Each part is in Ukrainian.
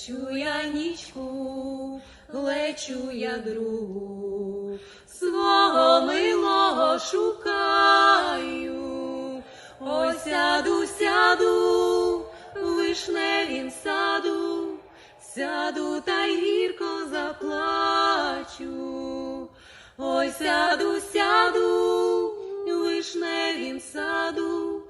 Лечу я нічку, лечу я другу, свого милого шукаю, ось сяду, сяду, в саду, сяду та гірко заплачу, ой сяду, сяду, в вишневім саду,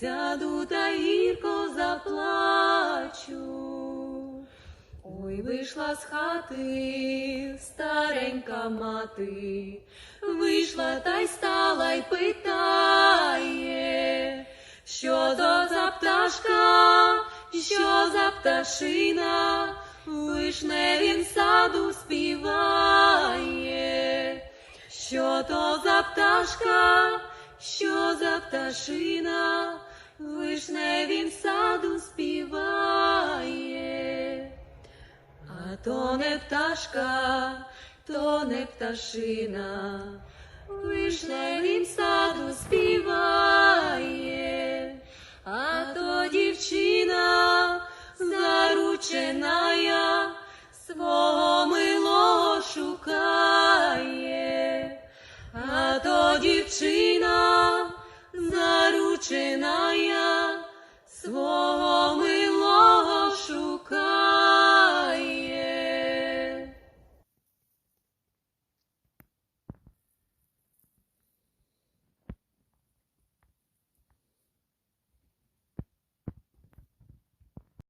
сяду та гірко заплачу. Вийшла з хати старенька мати, вийшла та й стала й питає, що то за пташка, що за пташина, в вишневім саду співає, що то за пташка, що за пташина, в вишневім саду то не пташка, то не пташина, вишневім саду співає, а то дівчина заручена я, свого милого шукає, а то дівчина заручена я,